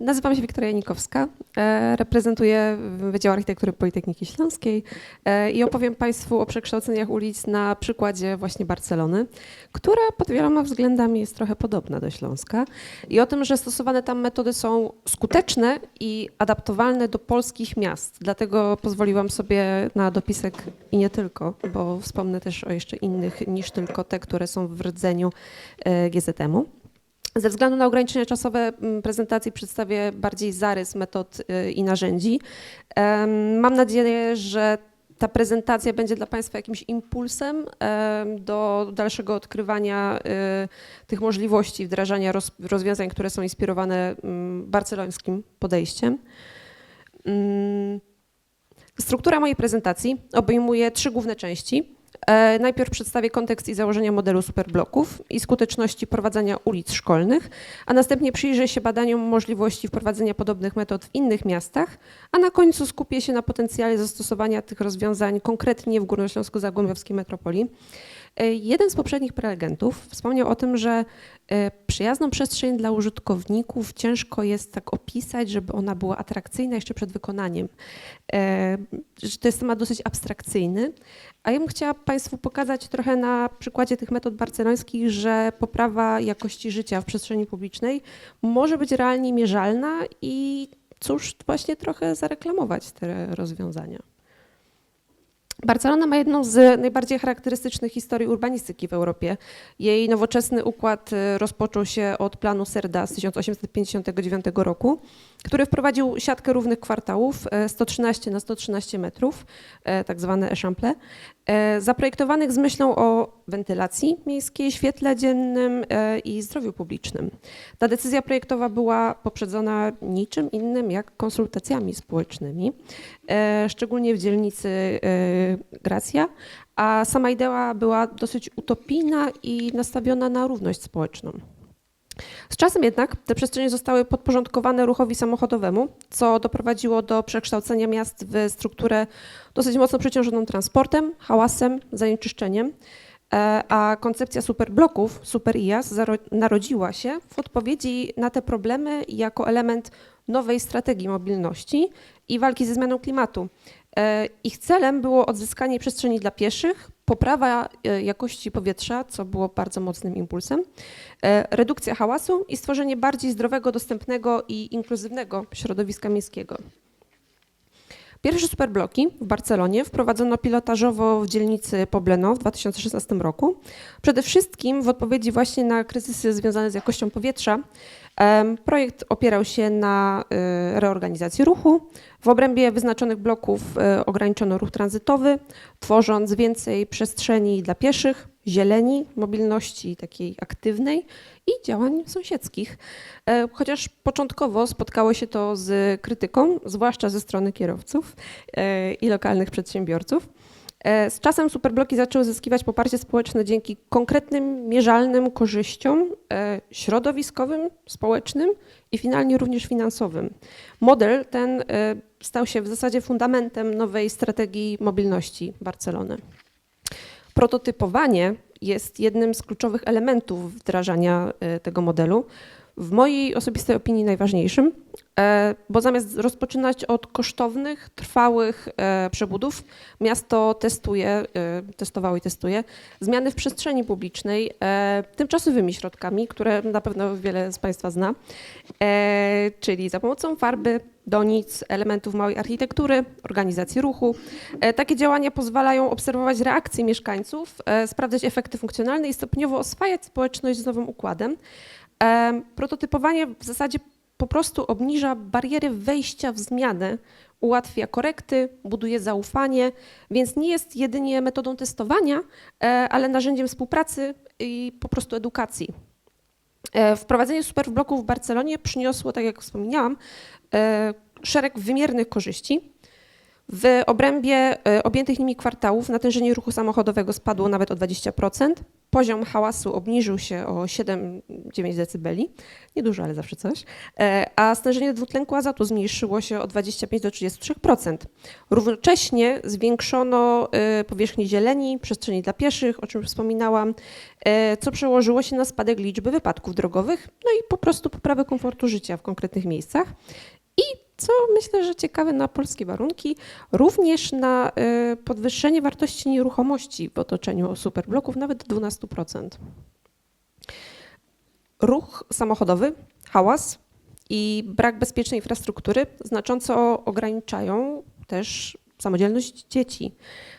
Nazywam się Wiktoria Janikowska, e, reprezentuję Wydział Architektury Politechniki Śląskiej e, i opowiem Państwu o przekształceniach ulic na przykładzie właśnie Barcelony, która pod wieloma względami jest trochę podobna do Śląska i o tym, że stosowane tam metody są skuteczne i adaptowalne do polskich miast. Dlatego pozwoliłam sobie na dopisek i nie tylko, bo wspomnę też o jeszcze innych niż tylko te, które są w rdzeniu e, GZM-u. Ze względu na ograniczenia czasowe prezentacji przedstawię bardziej zarys metod y, i narzędzi. Mam nadzieję, że ta prezentacja będzie dla Państwa jakimś impulsem do dalszego odkrywania y, tych możliwości wdrażania rozwiązań, które są inspirowane barcelońskim podejściem. Struktura mojej prezentacji obejmuje trzy główne części. E, najpierw przedstawię kontekst i założenia modelu superbloków i skuteczności prowadzenia ulic szkolnych, a następnie przyjrzę się badaniom możliwości wprowadzenia podobnych metod w innych miastach, a na końcu skupię się na potencjale zastosowania tych rozwiązań konkretnie w Górnośląsku-Zagłębiowskiej metropolii. E, jeden z poprzednich prelegentów wspomniał o tym, że przyjazną przestrzeń dla użytkowników ciężko jest tak opisać, żeby ona była atrakcyjna jeszcze przed wykonaniem. Że to jest temat dosyć abstrakcyjny, a ja bym chciała Państwu pokazać trochę na przykładzie tych metod barcelońskich, że poprawa jakości życia w przestrzeni publicznej może być realnie mierzalna i cóż, właśnie trochę zareklamować te rozwiązania. Barcelona ma jedną z najbardziej charakterystycznych historii urbanistyki w Europie. Jej nowoczesny układ y, rozpoczął się od planu Serda z 1859 roku, który wprowadził siatkę równych kwartałów 113 y, na 113 metrów, y, tak zwane echample, zaprojektowanych z myślą o wentylacji miejskiej, świetle dziennym i zdrowiu publicznym. Ta decyzja projektowa była poprzedzona niczym innym jak konsultacjami społecznymi, szczególnie w dzielnicy Gracja, a sama idea była dosyć utopijna i nastawiona na równość społeczną. Z czasem jednak te przestrzenie zostały podporządkowane ruchowi samochodowemu, co doprowadziło do przekształcenia miast w strukturę dosyć mocno przeciążoną transportem, hałasem, zanieczyszczeniem. E, a koncepcja superbloków, super IAS, narodziła się w odpowiedzi na te problemy jako element nowej strategii mobilności i walki ze zmianą klimatu. E, ich celem było odzyskanie przestrzeni dla pieszych, poprawa e, jakości powietrza, co było bardzo mocnym impulsem, redukcja hałasu i stworzenie bardziej zdrowego, dostępnego i inkluzywnego środowiska miejskiego. Pierwsze superbloki w Barcelonie wprowadzono pilotażowo w dzielnicy Pobleno w 2016 roku. Przede wszystkim w odpowiedzi właśnie na kryzysy związane z jakością powietrza Projekt opierał się na y, reorganizacji ruchu. W obrębie wyznaczonych bloków y, ograniczono ruch tranzytowy, tworząc więcej przestrzeni dla pieszych, zieleni, mobilności takiej aktywnej i działań sąsiedzkich. E, chociaż początkowo spotkało się to z krytyką, zwłaszcza ze strony kierowców e, i lokalnych przedsiębiorców. E, z czasem superbloki zaczęły zyskiwać poparcie społeczne dzięki konkretnym, mierzalnym korzyściom środowiskowym, społecznym i finalnie również finansowym. Model ten stał się w zasadzie fundamentem nowej strategii mobilności Barcelony. Prototypowanie jest jednym z kluczowych elementów wdrażania tego modelu. W mojej osobistej opinii najważniejszym, e, bo zamiast rozpoczynać od kosztownych, trwałych e, przebudów, miasto testuje, e, testowało i testuje zmiany w przestrzeni publicznej tymczasowymi środkami, które na pewno wiele z Państwa zna, czyli za pomocą farby, donic, elementów małej architektury, organizacji ruchu. Takie działania pozwalają obserwować reakcje mieszkańców, sprawdzać efekty funkcjonalne i stopniowo oswajać społeczność z nowym układem. Prototypowanie w zasadzie po prostu obniża bariery wejścia w zmiany, ułatwia korekty, buduje zaufanie, więc nie jest jedynie metodą testowania, e, ale narzędziem współpracy i po prostu edukacji. E, wprowadzenie superbloków w Barcelonie przyniosło, tak jak wspomniałam, e, szereg wymiernych korzyści. W obrębie objętych nimi kwartałów natężenie ruchu samochodowego spadło nawet o 20%. Poziom hałasu obniżył się o 7-9 decybeli, niedużo, ale zawsze coś, e, a stężenie dwutlenku azotu zmniejszyło się o 25 do 33%. Równocześnie zwiększono e, powierzchnię zieleni, przestrzeni dla pieszych, o czym wspominałam, e, co przełożyło się na spadek liczby wypadków drogowych, no i po prostu poprawę komfortu życia w konkretnych miejscach. I co myślę, że ciekawe na polskie warunki, również na y, podwyższenie wartości nieruchomości w otoczeniu superbloków nawet do 12%. Ruch samochodowy, hałas i brak bezpiecznej infrastruktury znacząco ograniczają też samodzielność dzieci.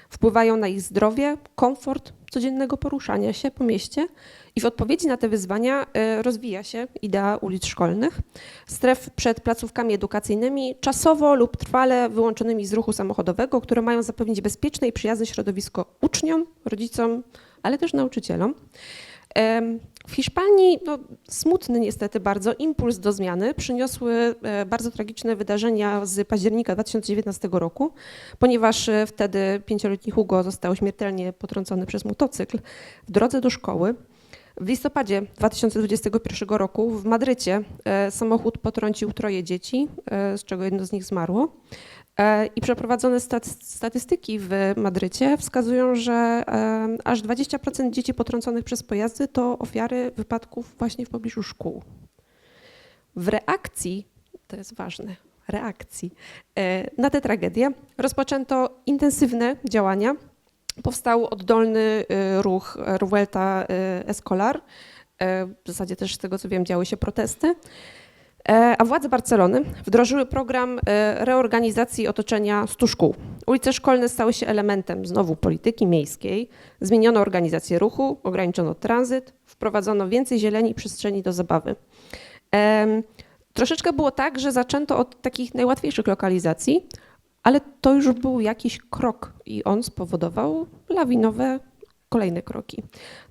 Wpływają na ich zdrowie, komfort codziennego poruszania się po mieście i w odpowiedzi na te wyzwania y, rozwija się idea ulic szkolnych, stref przed placówkami edukacyjnymi, czasowo lub trwale wyłączonymi z ruchu samochodowego, które mają zapewnić bezpieczne i przyjazne środowisko uczniom, rodzicom, ale też nauczycielom. W Hiszpanii no, smutny niestety bardzo impuls do zmiany przyniosły e, bardzo tragiczne wydarzenia z października 2019 roku, ponieważ e, wtedy pięcioletni Hugo został śmiertelnie potrącony przez motocykl w drodze do szkoły. W listopadzie 2021 roku w Madrycie e, samochód potrącił troje dzieci, e, z czego jedno z nich zmarło. E, I przeprowadzone staty- statystyki w Madrycie wskazują, że aż 20% dzieci potrąconych przez pojazdy to ofiary wypadków właśnie w pobliżu szkół. W reakcji, to jest ważne, reakcji na tę tragedię rozpoczęto intensywne działania. Powstał oddolny e, ruch e, Revuelta e, Escolar. W zasadzie też z tego co wiem działy się protesty. E, A władze Barcelony wdrożyły program reorganizacji otoczenia 100 szkół. Ulice szkolne stały się elementem znowu polityki miejskiej. Zmieniono organizację ruchu, ograniczono tranzyt, wprowadzono więcej zieleni i przestrzeni do zabawy. Troszeczkę było tak, że zaczęto od takich najłatwiejszych lokalizacji, ale to już był jakiś krok i on spowodował lawinowe kolejne kroki.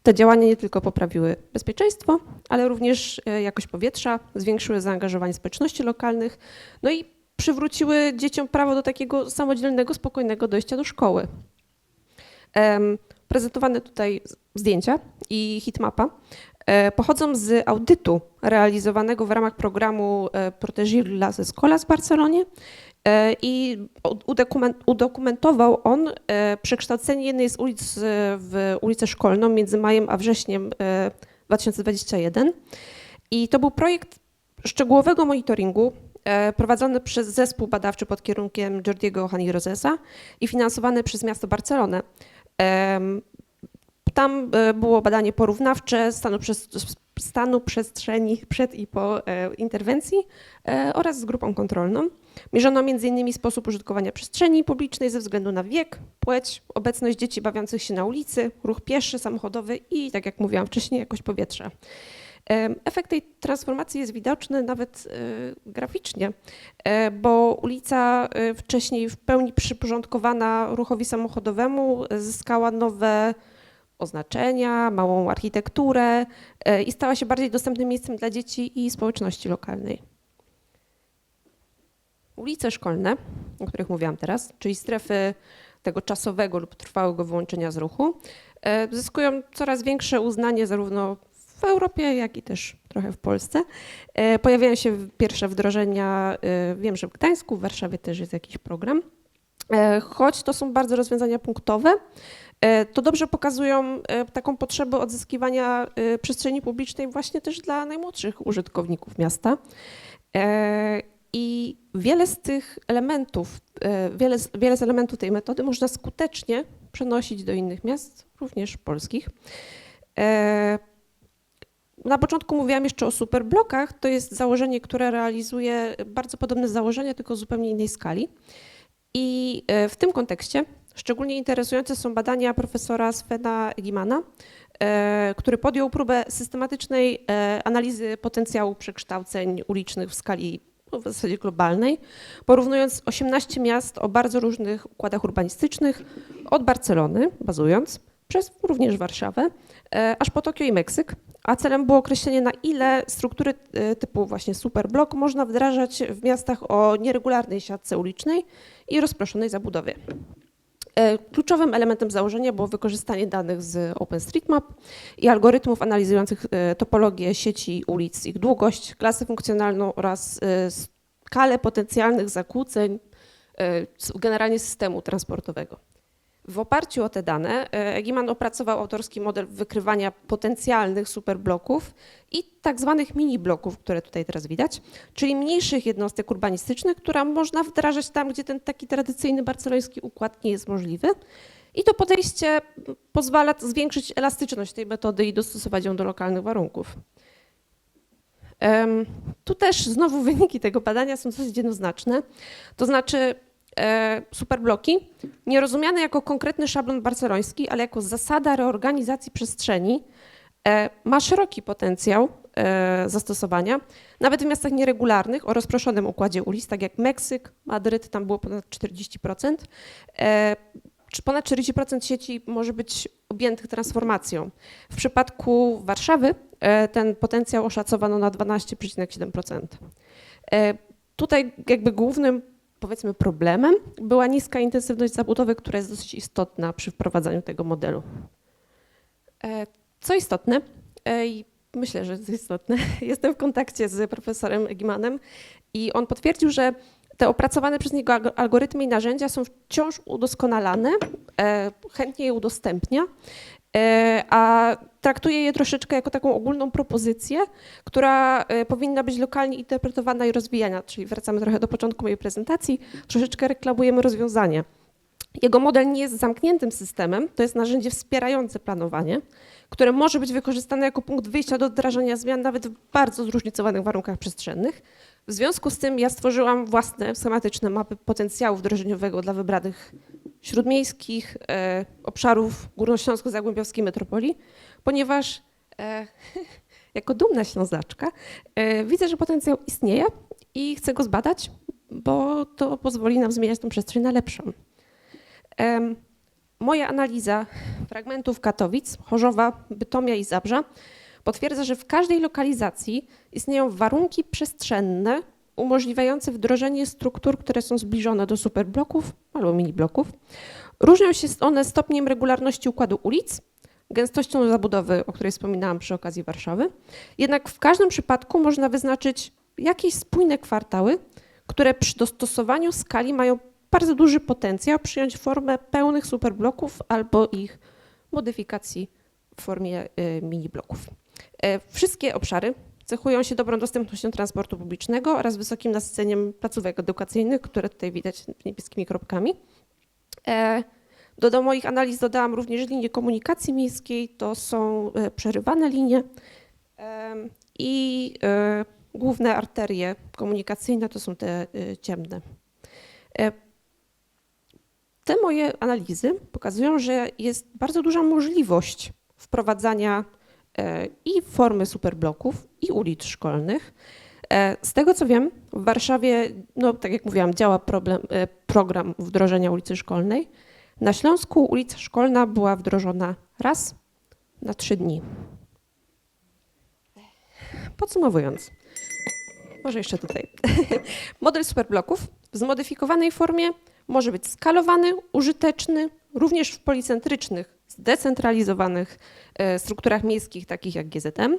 Te działania nie tylko poprawiły bezpieczeństwo, ale również e, jakość powietrza, zwiększyły zaangażowanie społeczności lokalnych, no i przywróciły dzieciom prawo do takiego samodzielnego, spokojnego dojścia do szkoły. Prezentowane tutaj zdjęcia i hitmapa pochodzą z audytu realizowanego w ramach programu e, Protegir las Escolas w Barcelonie e, i udokument- udokumentował on e, przekształcenie jednej z ulic e, w ulicę szkolną między majem a wrześniem e, 2021. I to był projekt szczegółowego monitoringu e, prowadzony przez zespół badawczy pod kierunkiem Jordiego Hanirozesa i finansowany przez miasto Barcelonę. Tam e, było badanie porównawcze stanu, przez, stanu przestrzeni przed i po e, interwencji e, oraz z grupą kontrolną. Mierzono m.in. sposób użytkowania przestrzeni publicznej ze względu na wiek, płeć, obecność dzieci bawiących się na ulicy, ruch pieszy, samochodowy i, tak jak mówiłam wcześniej, jakość powietrza. Efekt tej transformacji jest widoczny nawet graficznie, bo ulica wcześniej w pełni przyporządkowana ruchowi samochodowemu zyskała nowe oznaczenia, małą architekturę e, i stała się bardziej dostępnym miejscem dla dzieci i społeczności lokalnej. Ulice szkolne, o których mówiłam teraz, czyli strefy tego czasowego lub trwałego wyłączenia z ruchu, e, zyskują coraz większe uznanie zarówno w Europie, jak i też trochę w Polsce. E, Pojawiają się pierwsze wdrożenia, wiem, że w Gdańsku, w Warszawie też jest jakiś program. E, Choć to są bardzo rozwiązania punktowe, e, to dobrze pokazują e, taką potrzebę odzyskiwania przestrzeni publicznej właśnie też dla najmłodszych użytkowników miasta. I wiele z tych elementów, wiele, wiele z elementów tej metody można skutecznie przenosić do innych miast, również polskich. Na początku mówiłam jeszcze o superblokach. To jest założenie, które realizuje bardzo podobne założenia, tylko w zupełnie innej skali. I e, w tym kontekście szczególnie interesujące są badania profesora Svena Gimana, e, który podjął próbę systematycznej e, analizy potencjału przekształceń ulicznych w skali no, w zasadzie globalnej, porównując 18 miast o bardzo różnych układach urbanistycznych, od Barcelony, bazując, przez również Warszawę, aż po Tokio i Meksyk, a celem było określenie, na ile struktury typu właśnie superblok można wdrażać w miastach o nieregularnej siatce ulicznej i rozproszonej zabudowie. E, Kluczowym elementem założenia było wykorzystanie danych z OpenStreetMap i algorytmów analizujących e, topologię sieci ulic, ich długość, klasę funkcjonalną oraz e, skalę potencjalnych zakłóceń generalnie systemu transportowego. W oparciu o te dane e, Egiman opracował autorski model wykrywania potencjalnych superbloków i tak zwanych mini-bloków, które tutaj teraz widać, czyli mniejszych jednostek urbanistycznych, które można wdrażać tam, gdzie ten taki tradycyjny barceloński układ nie jest możliwy. I to podejście pozwala zwiększyć elastyczność tej metody i dostosować ją do lokalnych warunków. Tu też znowu wyniki tego badania są dosyć jednoznaczne. To znaczy superbloki nie rozumiane jako konkretny szablon barceloński, ale jako zasada reorganizacji przestrzeni e, ma szeroki potencjał e, zastosowania, nawet w miastach nieregularnych o rozproszonym układzie ulic, tak jak Meksyk, Madryt, tam było ponad 40%. E, czy Ponad 40% sieci może być objętych transformacją. W przypadku Warszawy e, ten potencjał oszacowano na 12,7%. E, Tutaj jakby głównym powiedzmy problemem była niska intensywność zabudowy, która jest dosyć istotna przy wprowadzaniu tego modelu. E, Co istotne, e, i myślę, że jest istotne, jestem w kontakcie z profesorem Egimanem i on potwierdził, że te opracowane przez niego alg- algorytmy i narzędzia są wciąż udoskonalane, e, chętnie je udostępnia, a traktuje je troszeczkę jako taką ogólną propozycję, która e, powinna być lokalnie interpretowana i rozwijana. Czyli wracamy trochę do początku mojej prezentacji, troszeczkę reklamujemy rozwiązania. Jego model nie jest zamkniętym systemem, to jest narzędzie wspierające planowanie, które może być wykorzystane jako punkt wyjścia do wdrażania zmian nawet w bardzo zróżnicowanych warunkach przestrzennych. W związku z tym ja stworzyłam własne schematyczne mapy potencjału wdrożeniowego dla wybranych śródmiejskich e, obszarów górnośląsko-zagłębiowskiej metropolii, ponieważ e, jako dumna ślązaczka e, widzę, że potencjał istnieje i chcę go zbadać, bo to pozwoli nam zmieniać tą przestrzeń na lepszą. Moja analiza fragmentów Katowic, Chorzowa, Bytomia i Zabrza potwierdza, że w każdej lokalizacji istnieją warunki przestrzenne umożliwiające wdrożenie struktur, które są zbliżone do superbloków albo minibloków. Różnią się one stopniem regularności układu ulic, gęstością zabudowy, o której wspominałam przy okazji Warszawy. Jednak w każdym przypadku można wyznaczyć jakieś spójne kwartały, które przy dostosowaniu skali mają bardzo duży potencjał przyjąć formę pełnych superbloków albo ich modyfikacji w formie y, mini-bloków. E, Wszystkie obszary cechują się dobrą dostępnością transportu publicznego oraz wysokim nasyceniem placówek edukacyjnych, które tutaj widać niebieskimi kropkami. E, Do, moich analiz dodałam również linie komunikacji miejskiej, to są e, przerywane linie em, i e, główne arterie komunikacyjne to są te e, ciemne. E, Te moje analizy pokazują, że jest bardzo duża możliwość wprowadzania e, i formy superbloków, i ulic szkolnych. E, Z tego co wiem, w Warszawie, no tak jak mówiłam, działa problem, e, program wdrożenia ulicy szkolnej. Na Śląsku ulica szkolna była wdrożona raz na trzy dni. Podsumowując, może jeszcze tutaj. Model superbloków w zmodyfikowanej formie może być skalowany, użyteczny, również w policentrycznych, zdecentralizowanych e, strukturach miejskich, takich jak GZM,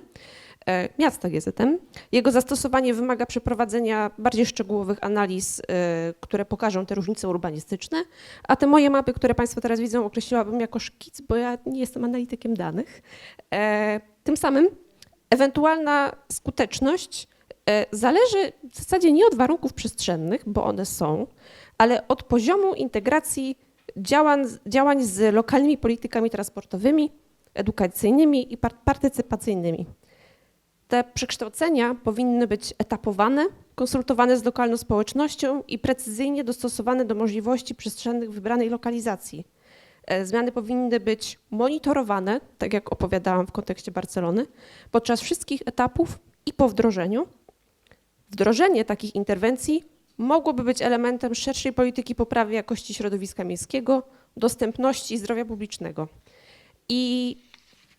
e, miasta GZM. Jego zastosowanie wymaga przeprowadzenia bardziej szczegółowych analiz, e, które pokażą te różnice urbanistyczne, a te moje mapy, które Państwo teraz widzą, określiłabym jako szkic, bo ja nie jestem analitykiem danych. Tym samym ewentualna skuteczność zależy w zasadzie nie od warunków przestrzennych, bo one są, ale od poziomu integracji działań, działań z lokalnymi politykami transportowymi, edukacyjnymi i par- partycypacyjnymi. Te przekształcenia powinny być etapowane, konsultowane z lokalną społecznością i precyzyjnie dostosowane do możliwości przestrzennych wybranej lokalizacji. E, Zmiany powinny być monitorowane, tak jak opowiadałam w kontekście Barcelony, podczas wszystkich etapów i po wdrożeniu. Wdrożenie takich interwencji mogłoby być elementem szerszej polityki poprawy jakości środowiska miejskiego, dostępności i zdrowia publicznego. I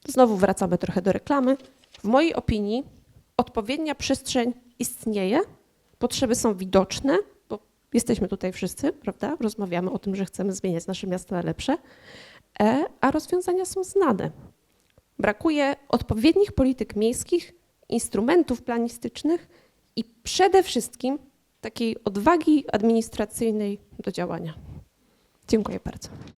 znowu wracamy trochę do reklamy. W mojej opinii odpowiednia przestrzeń istnieje, potrzeby są widoczne, bo Jesteśmy tutaj wszyscy, prawda? Rozmawiamy o tym, że chcemy zmieniać nasze miasta na lepsze, e, a rozwiązania są znane. Brakuje odpowiednich polityk miejskich, instrumentów planistycznych i przede wszystkim takiej odwagi administracyjnej do działania. Dziękuję bardzo.